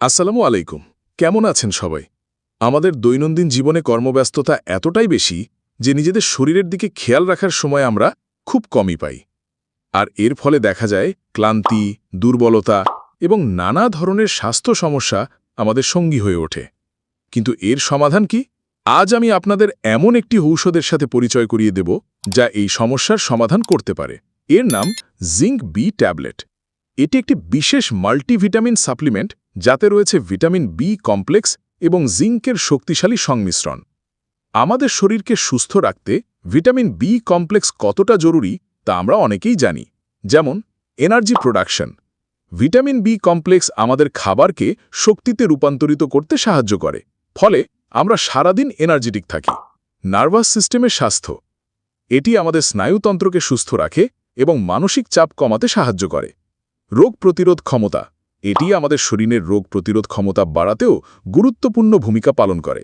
আসসালামু আলাইকুম। কেমন আছেন সবাই? আমাদের দৈনন্দিন জীবনে কর্মব্যস্ততা এতটাই বেশি যে নিজেদের শরীরের দিকে খেয়াল রাখার সময় আমরা খুব কমই পাই। আর এর ফলে দেখা যায় ক্লান্তি, দুর্বলতা এবং নানা ধরনের স্বাস্থ্য সমস্যা আমাদের সঙ্গী হয়ে ওঠে। কিন্তু এর সমাধান কি? আজ আমি আপনাদের এমন একটি ঔষধের সাথে পরিচয় করিয়ে দেব যা এই সমস্যার সমাধান করতে পারে। এর নাম জিঙ্ক বি ট্যাবলেট। এটি একটি বিশেষ মাল্টিভিটামিন সাপ্লিমেন্ট যাতে রয়েছে ভিটামিন বি কমপ্লেক্স এবং জিঙ্কের শক্তিশালী সংমিশ্রণ। আমাদের শরীরকে সুস্থ রাখতে ভিটামিন বি কমপ্লেক্স কতটা জরুরি তা আমরা অনেকেই জানি। যেমন, energy production. Vitamin B complex আমাদের খাবারকে শক্তিতে রূপান্তরিত করতে সাহায্য করে। ফলে আমরা সারাদিন এনার্জেটিক থাকি। নার্ভাস সিস্টেমের স্বাস্থ্য। এটি আমাদের স্নায়ুতন্ত্রকে সুস্থ রাখে এবং মানসিক চাপ কমাতে সাহায্য করে। রোগ প্রতিরোধ ক্ষমতা। এটি আমাদের শরীরের রোগ প্রতিরোধ ক্ষমতা বাড়াতেও গুরুত্বপূর্ণ ভূমিকা পালন করে।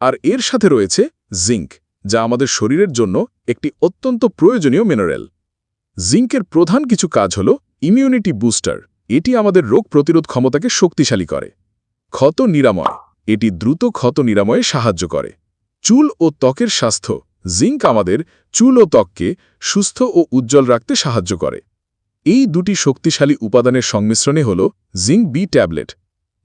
আর এর সাথে রয়েছে জিঙ্ক, যা আমাদের শরীরের জন্য একটি অত্যন্ত প্রয়োজনীয় মিনারেল জিঙ্কের প্রধান কিছু কাজ হল ইমিউনিটি বুস্টার এটি আমাদের রোগ প্রতিরোধ ক্ষমতাকে শক্তিশালী করে। ক্ষত নিরাময়, এটি দ্রুত ক্ষত নিরাময়ে সাহায্য করে। চুল ও ত্বকের স্বাস্থ্য, জিঙ্ক আমাদের চুল ও ত্বককে সুস্থ ও উজ্জ্বল রাখতে সাহায্য করে। এই দুটি শক্তিশালী উপাদানের সংমিশ্রণে হল জিঙ্ক বি ট্যাবলেট।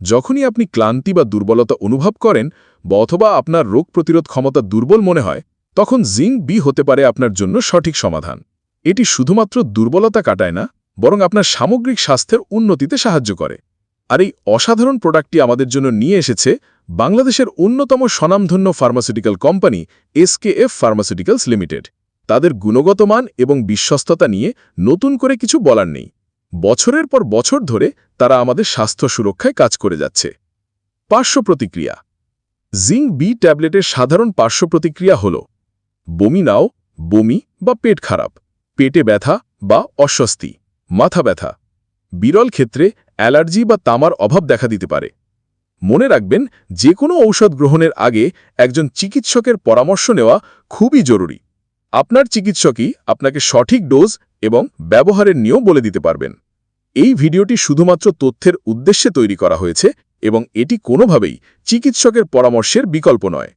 যখনই আপনি ক্লান্তি বা দুর্বলতা অনুভব করেন বা অথবা আপনার রোগ প্রতিরোধ ক্ষমতা দুর্বল মনে হয়, তখন জিঙ্ক বি হতে পারে আপনার জন্য সঠিক সমাধান। এটি শুধুমাত্র দুর্বলতা কাটায় না, বরং আপনার সামগ্রিক স্বাস্থ্যের উন্নতিতে সাহায্য করে। আর এই অসাধারণ প্রোডাক্টটি আমাদের জন্য নিয়ে এসেছে বাংলাদেশের অন্যতম স্বনামধন্য pharmaceutical company SKF pharmaceuticals limited. তাদের গুণগত মান এবং বিশ্বস্ততা নিয়ে নতুন করে কিছু বলার নেই। বছরের পর বছর ধরে তারা আমাদের স্বাস্থ্য সুরক্ষায় কাজ করে যাচ্ছে। পার্শ্ব প্রতিক্রিয়া। জিঙ্ক বি ট্যাবলেটের সাধারণ পার্শ্ব প্রতিক্রিয়া হল, বমি নাও, বমি বা পেট খারাপ, পেটে ব্যথা বা অস্বস্তি, মাথা ব্যথা। বিরল ক্ষেত্রে অ্যালার্জি বা তামার অভাব দেখা দিতে পারে। মনে রাখবেন, যে কোনো ঔষধ গ্রহণের আগে একজন চিকিৎসকের পরামর্শ নেওয়া খুবই জরুরি। আপনার চিকিৎসকই আপনাকে সঠিক ডোজ এবং ব্যবহারের নিয়ম বলে দিতে পারবেন। এই ভিডিওটি শুধুমাত্র তথ্যের উদ্দেশ্যে তৈরি করা হয়েছে এবং এটি কোনোভাবেই চিকিৎসকের পরামর্শের বিকল্প নয়।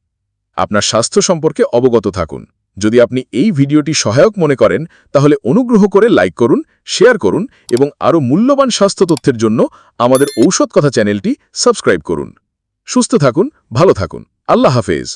আপনার স্বাস্থ্য সম্পর্কে অবগত থাকুন। যদি আপনি এই ভিডিওটি সহায়ক মনে করেন, তাহলে অনুগ্রহ করে লাইক করুন, শেয়ার করুন এবং আরও মূল্যবান স্বাস্থ্য তথ্যের জন্য আমাদের ঔষধ কথা চ্যানেলটি সাবস্ক্রাইব করুন। সুস্থ থাকুন, ভালো থাকুন। আল্লাহ হাফেজ।